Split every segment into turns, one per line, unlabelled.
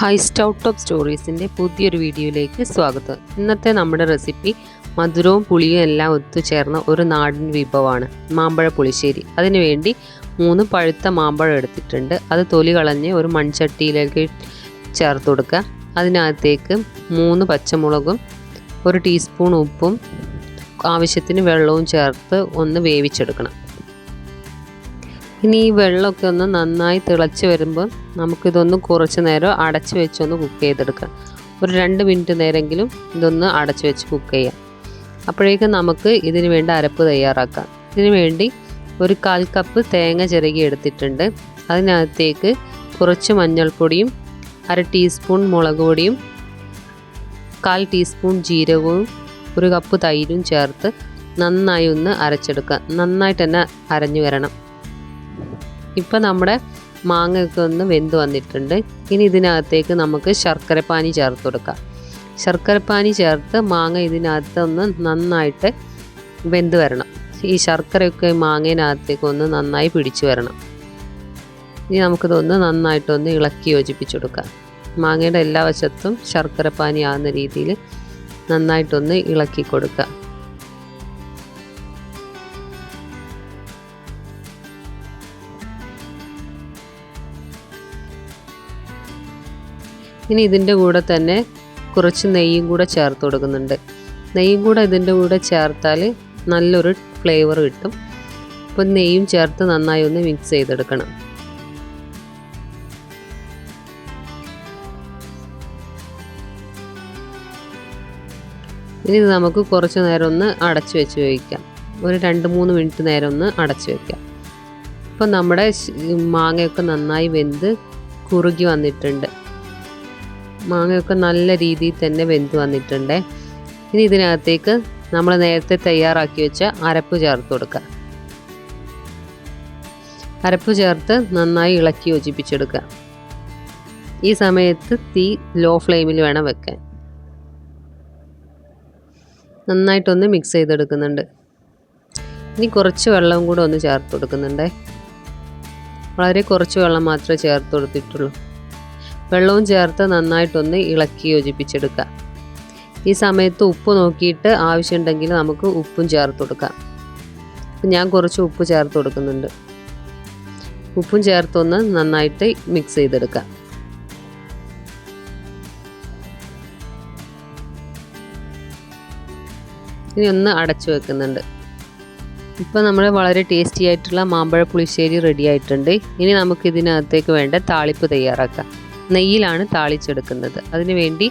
High stout of സ്റ്റോറീസിന്റെ പുതിയൊരു വീഡിയോയിലേക്ക് സ്വാഗതം. ഇന്നത്തെ നമ്മുടെ റെസിപ്പി മധുരവും പുളിയും എല്ലാം ഒത്തുചേർന്ന ഒരു നാടൻ വിഭവമാണ് മാമ്പഴ പുളിശ്ശേരി. അതിനുവേണ്ടി മൂന്ന് പഴുത്ത മാമ്പഴം എടുത്തിട്ടുണ്ട്. അത് തൊലി കളഞ്ഞ് ഒരു മൺചട്ടിയിലേക്ക് ചേർത്ത് കൊടുക്കുക. അതിനകത്തേക്ക് മൂന്ന് പച്ചമുളകും ഒരു ടീസ്പൂൺ ഉപ്പും ആവശ്യത്തിന് വെള്ളവും ചേർത്ത് ഒന്ന് വേവിച്ചെടുക്കണം. ഇനി ഈ വെള്ളമൊക്കെ ഒന്ന് നന്നായി തിളച്ച് വരുമ്പോൾ നമുക്കിതൊന്ന് കുറച്ച് നേരം അടച്ച് വെച്ചൊന്ന് കുക്ക് ചെയ്തെടുക്കാം. ഒരു രണ്ട് മിനിറ്റ് നേരമെങ്കിലും ഇതൊന്ന് അടച്ച് വെച്ച് കുക്ക് ചെയ്യാം. അപ്പോഴേക്കും നമുക്ക് ഇതിന് വേണ്ട അരപ്പ് തയ്യാറാക്കാം. ഇതിന് വേണ്ടി ഒരു കാൽ കപ്പ് തേങ്ങ ചിരകി എടുത്തിട്ടുണ്ട്. അതിനകത്തേക്ക് കുറച്ച് മഞ്ഞൾപ്പൊടിയും അര ടീസ്പൂൺ മുളക് പൊടിയും കാൽ ടീസ്പൂൺ ജീരകവും ഒരു കപ്പ് തൈരും ചേർത്ത് നന്നായി ഒന്ന് അരച്ചെടുക്കുക നന്നായിട്ട് തന്നെ അരഞ്ഞു വരണം. ഇപ്പം നമ്മുടെ മാങ്ങയൊക്കെ ഒന്ന് വെന്ത് വന്നിട്ടുണ്ട്. ഇനി ഇതിനകത്തേക്ക് നമുക്ക് ശർക്കരപ്പാനി ചേർത്ത് കൊടുക്കാം. ശർക്കരപ്പാനി ചേർത്ത് മാങ്ങ ഇതിനകത്ത് ഒന്ന് നന്നായിട്ട് വെന്ത് വരണം. ഈ ശർക്കരയൊക്കെ മാങ്ങേനകത്തേക്ക് ഒന്ന് നന്നായി പിടിച്ചു വരണം. ഇനി നമുക്കിതൊന്ന് നന്നായിട്ടൊന്ന് ഇളക്കി യോജിപ്പിച്ചെടുക്കാം മാങ്ങയുടെ എല്ലാ വശത്തും ശർക്കരപ്പാനി ആകുന്ന രീതിയിൽ നന്നായിട്ടൊന്ന് ഇളക്കി കൊടുക്കുക ഇനി ഇതിന്റെ കൂടെ തന്നെ കുറച്ച് നെയ്യും കൂടെ ചേർത്ത് കൊടുക്കുന്നുണ്ട്. നെയ്യും കൂടെ ഇതിന്റെ കൂടെ ചേർത്താൽ നല്ലൊരു ഫ്ലേവർ കിട്ടും. അപ്പോൾ നെയ്യും ചേർത്ത് നന്നായി ഒന്ന് മിക്സ് ചെയ്തെടുക്കണം. ഇനി നമുക്ക് കുറച്ച് നേരം ഒന്ന് അടച്ചു വെച്ച് വയ്ക്കാം ഒരു രണ്ട് മൂന്ന് മിനിറ്റ് നേരം ഒന്ന് അടച്ചു വയ്ക്കാം ഇപ്പം നമ്മുടെ മാങ്ങയൊക്കെ നന്നായി വെന്ത് കുറുകി വന്നിട്ടുണ്ട്. മാങ്ങയൊക്കെ നല്ല രീതിയിൽ തന്നെ വെന്ത് വന്നിട്ടുണ്ട്. ഇനി ഇതിനകത്തേക്ക് നമ്മൾ നേരത്തെ തയ്യാറാക്കി വെച്ച അരപ്പ് ചേർത്ത് കൊടുക്കുക. അരപ്പ് ചേർത്ത് നന്നായി ഇളക്കി യോജിപ്പിച്ചെടുക്കുക. ഈ സമയത്ത് തീ ലോ ഫ്ലെയിമിൽ വേണം വെക്കാൻ. നന്നായിട്ടൊന്ന് മിക്സ് ചെയ്തെടുക്കുന്നുണ്ട്. ഇനി കുറച്ച് വെള്ളം കൂടെ ഒന്ന് ചേർത്ത് കൊടുക്കുന്നുണ്ട്. വളരെ കുറച്ച് വെള്ളം മാത്രമേ ചേർത്ത് കൊടുത്തിട്ടുള്ളൂ. വെള്ളവും ചേർത്ത് നന്നായിട്ടൊന്ന് ഇളക്കി യോജിപ്പിച്ചെടുക്കുക. ഈ സമയത്ത് ഉപ്പ് നോക്കിയിട്ട് ആവശ്യമുണ്ടെങ്കിൽ നമുക്ക് ഉപ്പും ചേർത്ത് കൊടുക്കാം. ഞാൻ കുറച്ച് ഉപ്പ് ചേർത്ത് കൊടുക്കുന്നുണ്ട്. ഉപ്പും ചേർത്തൊന്ന് നന്നായിട്ട് മിക്സ് ചെയ്തെടുക്കാം. ഇനി ഒന്ന് അടച്ചു വെക്കുന്നുണ്ട്. ഇപ്പോൾ നമ്മൾ വളരെ ടേസ്റ്റി ആയിട്ടുള്ള മാമ്പഴ പുളിശ്ശേരി റെഡി ആയിട്ടുണ്ട്. ഇനി നമുക്ക് ഇതിനകത്തേക്ക് വേണ്ട താളിപ്പ് തയ്യാറാക്കാം. നെയ്യിലാണ് താളിച്ചെടുക്കുന്നത്. അതിന് വേണ്ടി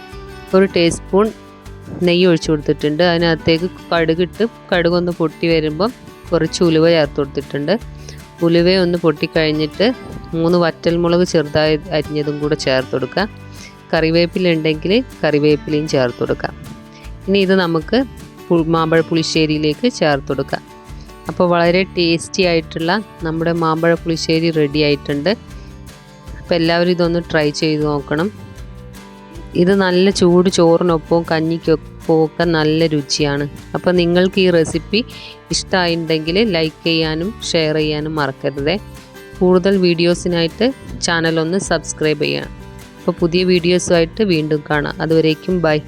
ഒരു ടീസ്പൂൺ നെയ്യ് ഒഴിച്ചു കൊടുത്തിട്ടുണ്ട്. അതിനകത്തേക്ക് കടുകിട്ട് കടുകൊന്ന് പൊട്ടി വരുമ്പം കുറച്ച് ഉലുവ ചേർത്ത് കൊടുത്തിട്ടുണ്ട്. ഉലുവ ഒന്ന് പൊട്ടിക്കഴിഞ്ഞിട്ട് മൂന്ന് വറ്റൽമുളക് ചെറുതായി അരിഞ്ഞതും കൂടെ ചേർത്ത് കൊടുക്കുക. കറിവേപ്പില ഉണ്ടെങ്കിൽ കറിവേപ്പിലയും ചേർത്ത് കൊടുക്കാം ഇനി ഇത് നമുക്ക് മാമ്പഴ പുളിശ്ശേരിയിലേക്ക് ചേർത്ത് കൊടുക്കാം അപ്പോൾ വളരെ ടേസ്റ്റി ആയിട്ടുള്ള നമ്മുടെ മാമ്പഴ പുളിശ്ശേരി റെഡി ആയിട്ടുണ്ട്. അപ്പോൾ എല്ലാവരും ഇതൊന്ന് ട്രൈ ചെയ്ത് നോക്കണം. ഇത് നല്ല ചൂട് ചോറിനൊപ്പവും കഞ്ഞിക്കൊപ്പവും ഒക്കെ നല്ല രുചിയാണ്. അപ്പോൾ നിങ്ങൾക്ക് ഈ റെസിപ്പി ഇഷ്ടമായിട്ടുണ്ടെങ്കിൽ ലൈക്ക് ചെയ്യാനും ഷെയർ ചെയ്യാനും മറക്കരുതേ. കൂടുതൽ വീഡിയോസിനായിട്ട് ചാനലൊന്ന് സബ്സ്ക്രൈബ് ചെയ്യണം. അപ്പോൾ പുതിയ വീഡിയോസുമായിട്ട് വീണ്ടും കാണാം. അതുവരേക്കും ബൈ